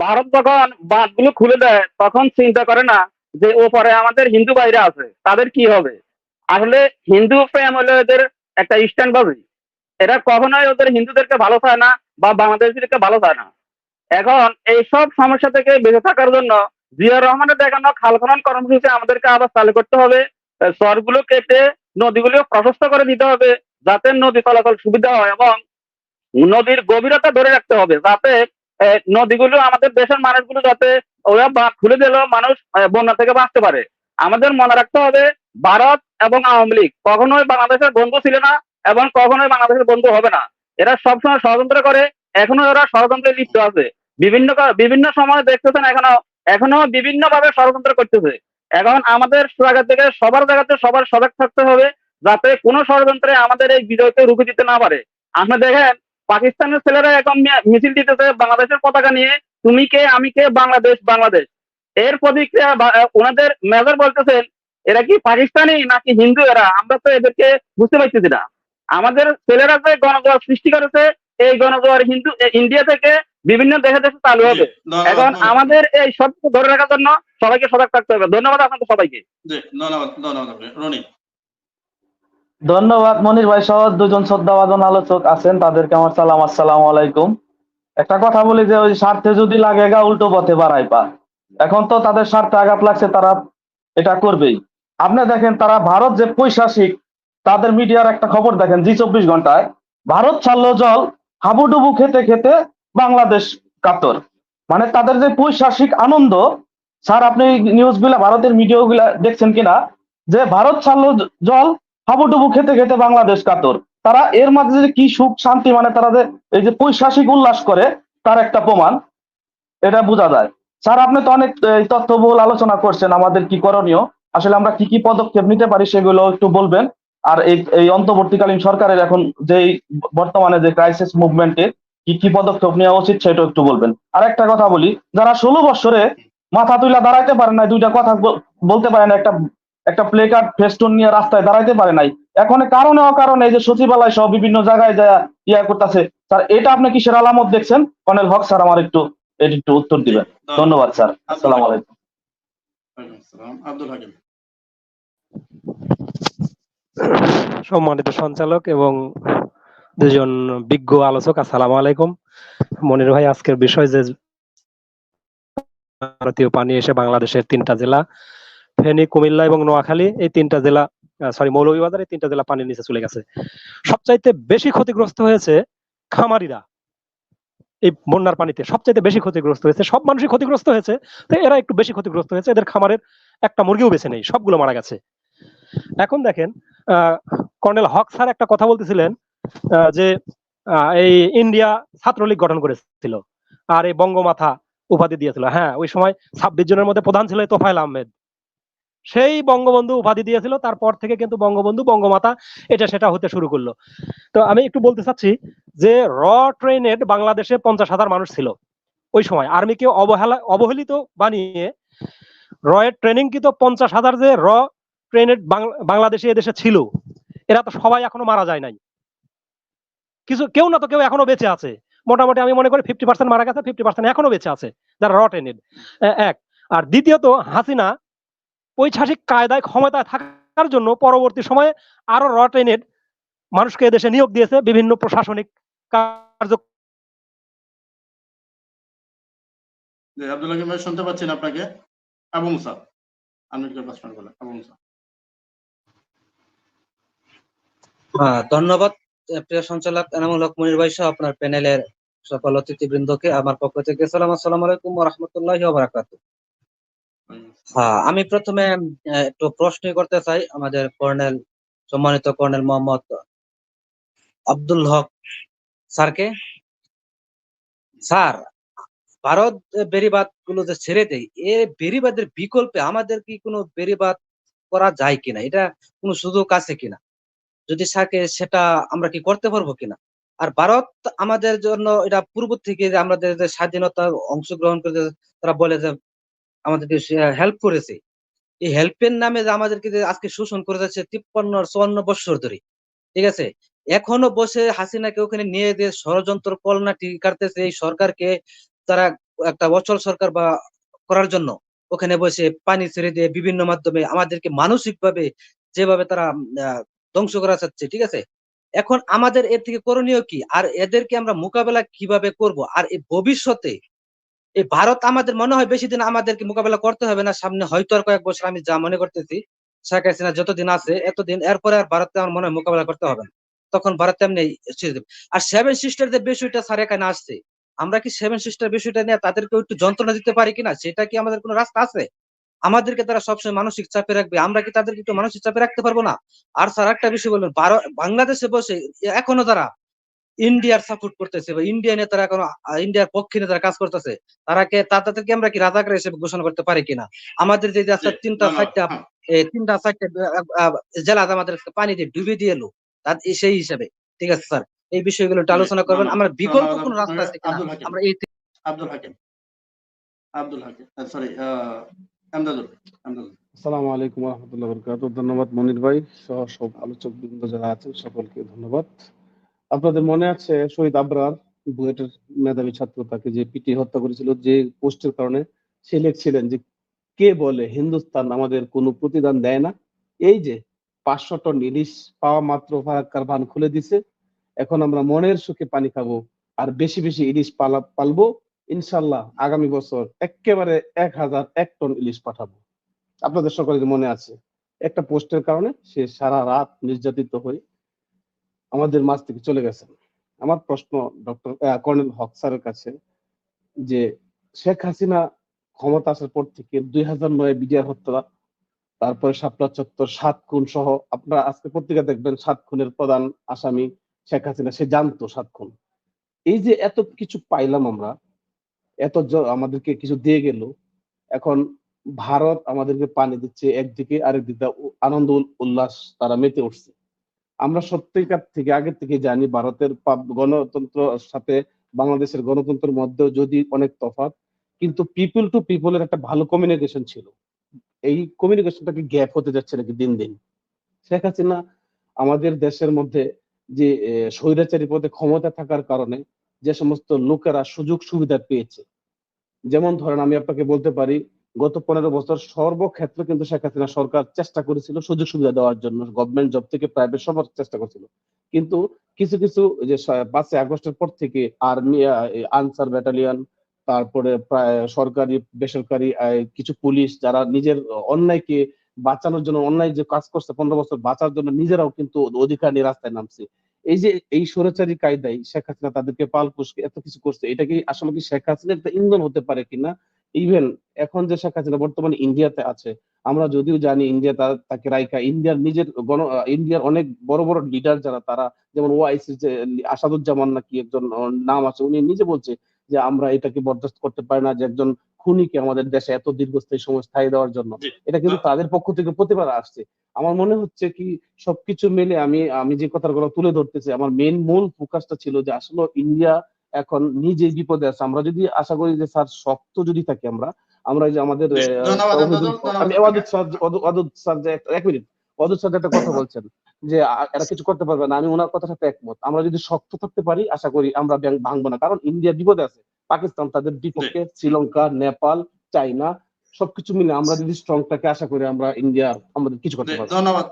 ভারত যখন বাঁধগুলো খুলে দেয় তখন চিন্তা করে না যে ওপরে আমাদের হিন্দু বাইরে আছে তাদের কি হবে? আসলে হিন্দু প্রেম হলো এদের একটা এরা কখনোই ওদের হিন্দুদেরকে ভালো চায় না বা বাংলাদেশিদেরকে ভালো চায় না। এখন এই সব সমস্যা থেকে বেঁচে থাকার জন্য জিয়া রহমানের দেখানো খাল খনন কর্মসূচি আমাদেরকে আবার চালু করতে হবে। আহ, চরগুলো কেটে নদীগুলো প্রশস্ত করে দিতে হবে যাতে নদী চলাচল সুবিধা হয় এবং নদীর গভীরতা ধরে রাখতে হবে যাতে নদীগুলো, আমাদের দেশের মানুষগুলো যাতে ওরা খুলে দিলেও মানুষ বন্যা থেকে বাঁচতে পারে। আমাদের মনে রাখতে হবে, ভারত এবং আওয়ামী লীগ কখনোই বাংলাদেশের বন্ধু ছিল না এবং কখনোই বাংলাদেশের বন্ধু হবে না। এরা সবসময় ষড়যন্ত্র করে, এখনও এরা ষড়যন্ত্রে লিপ্ত আছে। বিভিন্ন বিভিন্ন সময় দেখতেছেন এখনও এখনও বিভিন্ন ভাবে ষড়যন্ত্র করতেছে। এখন আমাদের জায়গা থেকে সবার জায়গাতে সবার সজাগ থাকতে হবে, যাতে কোনো ষড়যন্ত্রে আমাদের এই বিজয়কে রুখে দিতে না পারে। আপনি দেখেন পাকিস্তানের ছেলেরা এখন মিছিল দিতেছে বাংলাদেশের পতাকা নিয়ে। তুমি কে আমি কে বাংলাদেশ বাংলাদেশ। এর প্রতিক্রিয়া ওনাদের মেজর বলতেছেন এরা কি পাকিস্তানি নাকি হিন্দু এরা? আমরা তো এদেরকে বুঝতে পারতেছি না। আমাদের ছেলেরা যে গণজোয়ার সৃষ্টি করেছে এই গণজোয়ার হিন্দু ইন্ডিয়া থেকে বিভিন্ন দেশে দেশে চালু হবে। এখন আমাদের এই সবকে ধরে রাখার জন্য সবাইকে সজাগ থাকতে হবে। ধন্যবাদ আপনাদের সবাইকে। ধন্যবাদ ধন্যবাদ রনি। ধন্যবাদ, মনির ভাই সহ দুজন শ্রদ্ধাভাজন আলোচক আছেন, তাদেরকে আমার সালাম, আসসালামু আলাইকুম। একটা কথা বলি যে, ওই স্বার্থে যদি লাগে গা, উল্টো পথে বাড়াই পা। এখন তো তাদের স্বার্থে আঘাত লাগছে, তারা এটা করবেই। আপনি দেখেন, তারা ভারত যে পৈশাসিক, তাদের মিডিয়ার একটা খবর দেখেন, জি চব্বিশ ঘন্টায়। ভারত ছাড়লো জল, হাবুডুবু খেতে খেতে বাংলাদেশ কাতর। মানে তাদের যে পৈশাসিক আনন্দ, স্যার আপনি নিউজগুলা, ভারতের মিডিয়া গুলা দেখছেন কিনা? যে ভারত ছাড়লো জল হাবুডুবু খেতে খেতে বাংলাদেশ কাতর। তারা এর মাঝে যে কি সুখ, শান্তি মানে তারা যে এই যে পৈশাসিক উল্লাস করে, তার একটা প্রমাণ, এটা বোঝা যায়। স্যার, আপনি তো অনেক তথ্যবহুল আলোচনা করছেন, আমাদের কি করণীয়? আসলে আমরা কি কি পদক্ষেপ নিতে পারি সেগুলো একটু বলবেন। আর এই অন্তর্বর্তীকালীন সরকারের এখন যে বর্তমানে যে ক্রাইসিস মুভমেন্টে কি কি পদক্ষেপ নেওয়া উচিত সেটা একটু বলবেন। আর একটা কথা বলি, যারা ষোলো বছরে মাথা তুলে দাঁড়াইতে পারে না দুইটা কথা বল- বলতে পারে না একটা একটা প্লে কার্ড ফেস্টুন নিয়ে রাস্তায় দাঁড়াইতে পারে নাই। এখন কারণে অকারণে এই যে সচিবালয় সহ বিভিন্ন জায়গায় যা ইয়া করতেছে স্যার এটা আপনি কিসের আলামত দেখছেন? কর্নেল হক স্যার আমার একটু এটি একটু উত্তর দিবেন। ধন্যবাদ। স্যার। আসসালামু আলাইকুম। আব্দুল হাকিম। সম্মানিত সঞ্চালক এবং দুজন বিজ্ঞ আলোচক আসসালামু আলাইকুম। মনির ভাই আজকের বিষয় যে ভারতীয় পানি এসে বাংলাদেশের তিনটা জেলা ফেনী, কুমিল্লা এবং নোয়াখালী এই তিনটা জেলা সরি মৌলভীবাজার এই তিনটা জেলা পানির নিচে চলে গেছে। সবচাইতে বেশি ক্ষতিগ্রস্ত হয়েছে খামারিরা এই বন্যার পানিতে। সবচাইতে বেশি ক্ষতিগ্রস্ত হয়েছে, সব মানুষই ক্ষতিগ্রস্ত হয়েছে, তো এরা একটু বেশি ক্ষতিগ্রস্ত হয়েছে। এদের খামারের একটা মুরগিও বেছে নেই, সবগুলো মারা গেছে। এখন দেখেন কর্নেল হক স্যার একটা কথা বলতেছিলেন যে এই ইন্ডিয়া ছাত্রলীগ গঠন করেছিল, আর এই বঙ্গমাথা উপাধি দিয়েছিল। হ্যাঁ ওই সময় ছাব্বিশ জনের মধ্যে প্রধান ছিল তোফায়েল আহমেদ। সেই বঙ্গবন্ধু উপাধি দিয়েছিল, তারপর থেকে কিন্তু বঙ্গবন্ধু বঙ্গমাতা, এটা সেটা হতে শুরু করল। তো আমি একটু বলতে চাচ্ছি যে, র ট্রেনেড বাংলাদেশে পঞ্চাশ হাজার মানুষ ছিল। ওই সময় আর্মিকে অবহেলা, অবহেলিত বানিয়ে রয়ের ট্রেনিং কিন্তু পঞ্চাশ হাজার যে র ট্রেনেড বাংলাদেশে এদেশে ছিল, এরা তো সবাই এখনও মারা যায় নাই। কিছু, কেউ না তো কেউ এখনও বেঁচে আছে। মোটামুটি আমি মনে করি ফিফটি পার্সেন্ট মারা গেছে ফিফটি পার্সেন্ট এখনও বেঁচে আছে যারা র ট্রেনেড এক। আর দ্বিতীয়ত হাসিনা ঐতিহাসিক কায়দায় ক্ষমতায় থাকার জন্য পরবর্তী সময়ে আরও র মানুষকে এদেশে নিয়োগ দিয়েছে বিভিন্ন প্রশাসনিক কার্য আব্দুল হাকিম ভাই শুনতে পাচ্ছেন আপনাকে? আবু মুসা। আনমিউট প্রশ্ন বলেন আবু মুসা। হ্যাঁ ধন্যবাদ প্রিয় সঞ্চালক এনামুল হক মনির ভাই সহ আপনার প্যানেলের সকল অতিথিবৃন্দকে। আমার পক্ষ থেকে সালাম আসসালামু আলাইকুম ওয়া রাহমাতুল্লাহি ওয়া বারাকাতুহু। হ্যাঁ আমি প্রথমে একটু প্রশ্ন করতে চাই আমাদের কর্নেল, সম্মানিত কর্নেল মোহাম্মদ আব্দুল হক স্যারকে। স্যার, ভারত বেরিবাদগুলো যে ছেড়ে দেয়, এ বেরিবাদের বিকল্পে আমাদের কি কোনো বেরিবাদ করা যায় কিনা? এটা কোনো সুযোগ আছে কিনা? যদি থাকে সেটা আমরা কি করতে পারব কিনা? আর ভারত আমাদের জন্য, এটা পূর্ব থেকে যে আমাদের যে স্বাধীনতা অংশগ্রহণ করে তারা বলে যে আমাদেরকে হেল্প করেছে। এই হেল্পের নামে যে আমাদেরকে যে আজকে শোষণ করে যাচ্ছে তিপ্পান্ন চুয়ান্ন বছর ধরে। ঠিক আছে? এখনও বসে হাসিনাকে ওখানে নিয়ে দিয়ে ষড়যন্ত্র কলনা কাটতেছে এই সরকারকে তারা একটা অচল সরকার বা করার জন্য ওখানে বসে পানি ছেড়ে দিয়ে বিভিন্ন মাধ্যমে আমাদেরকে মানসিক ভাবে যেভাবে তারা ধ্বংস করা চাচ্ছে ঠিক আছে? এখন আমাদের এর থেকে করণীয় কি? আর এদেরকে আমরা মোকাবেলা কীভাবে করব? আর এই ভবিষ্যতে এই ভারত আমাদের মনে হয় বেশি দিন আমাদেরকে মোকাবেলা করতে হবে না। সামনে হয়তো আর কয়েক বছর আমি যা মনে করতেছি, শেখ হাসিনা যতদিন আছে, এতদিন এরপরে আর ভারতকে আমার মনে হয় মোকাবেলা করতে হবে না। তখন ভারত তেমনি আর সেভেন সিস্টারদের বিষয়টা স্যার এখানে আসছে। আমরা কি সেভেন সিস্টার বিষয়টা নিয়ে তাদেরকে একটু যন্ত্রণা দিতে পারি কিনা, সেটা কি আমাদের কোনো রাস্তা আছে? আমাদেরকে তারা সবসময় মানসিক চাপে রাখবে, আমরা কি তাদেরকে একটু মানসিক চাপে রাখতে পারব না? আর স্যার একটা বিষয় বলবেন বাংলাদেশে বসে এখনও তারা ইন্ডিয়ার সাপোর্ট করতেছে বা ইন্ডিয়া নেতারা এখনও আহ, ইন্ডিয়ার পক্ষে নেতারা কাজ করতেছে তারা কে তাদেরকে আমরা কি রাজাকার হিসেবে ঘোষণা করতে পারি কিনা? আমাদের যে যে আছে তিনটা ধন্যবাদ। চারটা হ্যাঁ, তিনটা চারটে জেলা আমাদের পানি দিয়ে ডুবে দিয়ে এলো। তার সেই হিসাবে। ঠিক আছে স্যার? এই বিষয়গুলো একটু আলোচনা করবেন। আমরা বিকল্প কোনো রাস্তা আছে আব্দুল হাকিম। আমরা এই আব্দুল হাকিম। আব্দুল হাকিম। সরি আমদাদুল। আমদাদুল। আসসালামু আলাইকুম রহমতুল্লাহ বরকাত ধন্যবাদ মনির ভাই সহ সব আলোচক বৃন্দ যারা আছেন সকলকে ধন্যবাদ। আপনাদের মনে আছে শহীদ আবরার, বুয়েটের মেধাবী ছাত্র, তাকে যে পিটি হত্যা করেছিল, যে পোস্টের কারণে সে লিখছিলেন যে, কে বলে হিন্দুস্তান আমাদের কোনো প্রতিদান দেয় না? এই যে পাঁচশো টন ইলিশ পাওয়া মাত্র ফারাক্কার ভান খুলে দিছে। এখন আমরা মনের সুখে পানি খাব আর বেশি বেশি ইলিশ পালা, পালবো। ইনশাল্লাহ আগামী বছর একেবারে এক হাজার এক টন ইলিশ পাঠাবো। আপনাদের সকলের মনে আছে। একটা পোস্টের কারণে সে সারা রাত নির্যাতিত হয়ে আমাদের মাঝ থেকে চলে গেছেন। আমার প্রশ্ন ডক্টর কর্নেল হক স্যারের কাছে যে শেখ হাসিনা ক্ষমতা আসার পর থেকে দুই হাজার নয় বিডিআর হত্যা, তারপরে শাপলা চত্বর, সাত খুন সহ আপনারা আজকে পত্রিকা দেখবেন সাত খুনের প্রধান আসামি শেখ হাসিনা, সে জানতো সাত খুন। এই যে এত কিছু পাইলাম আমরা, এত আমাদেরকে কিছু দিয়ে গেল, এখন ভারত আমাদেরকে পানি দিচ্ছে, একদিকে আরেক দিকে আনন্দ উল- উল্লাস তারা মেতে উঠছে। আমরা সত্যিকার থেকে আগের থেকে জানি ভারতের গণতন্ত্র সাথে বাংলাদেশের গণতন্ত্রের মধ্যেও যদি অনেক তফাৎ, কিন্তু পিপল টু পিপলের একটা ভালো কমিউনিকেশন ছিল। এই কমিউনিকেশনটাকে গ্যাপ হতে যাচ্ছে নাকি দিন দিন। শেখ হাসিনা আমাদের দেশের মধ্যে যে স্বৈরাচারী পদে ক্ষমতা থাকার কারণে যে সমস্ত লোকেরা সুযোগ সুবিধা পেয়েছে। যেমন ধরেন আমি আপনাকে বলতে পারি গত পনেরো বছর সর্বক্ষেত্রে কিন্তু শেখ হাসিনা সরকার চেষ্টা করেছিল সুযোগ সুবিধা দেওয়ার জন্য গভর্নমেন্ট জব থেকে প্রাইভেট সবার চেষ্টা করেছিল। কিন্তু কিছু কিছু যে পাঁচই আগস্টের পর থেকে আর্মি আনসার ব্যাটালিয়ন তারপরে প্রায় সরকারি, বেসরকারি কিছু পুলিশ যারা নিজের অন্যায়কে বাঁচানোর জন্য, অন্যায় যে কাজ করছে পনেরো বছর বাঁচার জন্য নিজেরাও কিন্তু অধিকার নিয়ে রাস্তায় নামছে। এই যে এই স্বৈরাচারী কায়দায় শেখ হাসিনা তাদেরকে পাল পুষকে এত কিছু করছে, এটা কি আসলে কি শেখ হাসিনার একটা ইন্ধন হতে পারে কিনা? ইভেন এখন যে শেখ হাসিনা বর্তমানে ইন্ডিয়াতে আছে আমরা যদিও জানি ইন্ডিয়া তাকে রাইকা ইন্ডিয়ার নিজের গণ ইন্ডিয়ার অনেক বড় বড় লিডার যারা তারা যেমন ওআইসি যে আসাদুজ্জামান নাকি একজন নাম আছে উনি নিজে বলছে যে আমরা এটাকে বরদাস্ত করতে পারি না যে একজন খুনিকে আমাদের দেশে এত দীর্ঘস্থায়ী সময় স্থায়ী দেওয়ার জন্য। এটা কিন্তু তাদের পক্ষ থেকে প্রতিবার আসছে। আমার মনে হচ্ছে কি সবকিছু মিলে আমি আমি যে কথাগুলো তুলে ধরতেছি আমার মেন মূল ফোকাসটা ছিল যে আসলে ইন্ডিয়া এখন নিজেই বিপদে আছে। আমরা যদি আশা করি যে স্যার শক্ত যদি থাকি আমরা আমরা যে আমাদের অদূত-। স্যার অদূত- স্যার যে এক মিনিট। অদূত স্যার একটা কথা বলছেন যে এরা কিছু করতে পারবে না আমি ওনার কথার সাথে একমত। আমরা যদি শক্ত থাকতে পারি আশা করি আমরা ব্যাংক ভাঙবো না। কারণ ইন্ডিয়া বিপদে আছে। পাকিস্তান তাদের বিপক্ষে শ্রীলঙ্কা নেপাল চাইনা সবকিছু মিলে আমরা যদি স্ট্রং থাকে আশা করি আমরা ইন্ডিয়া আমাদের কিছু করতে পারব। ধন্যবাদ।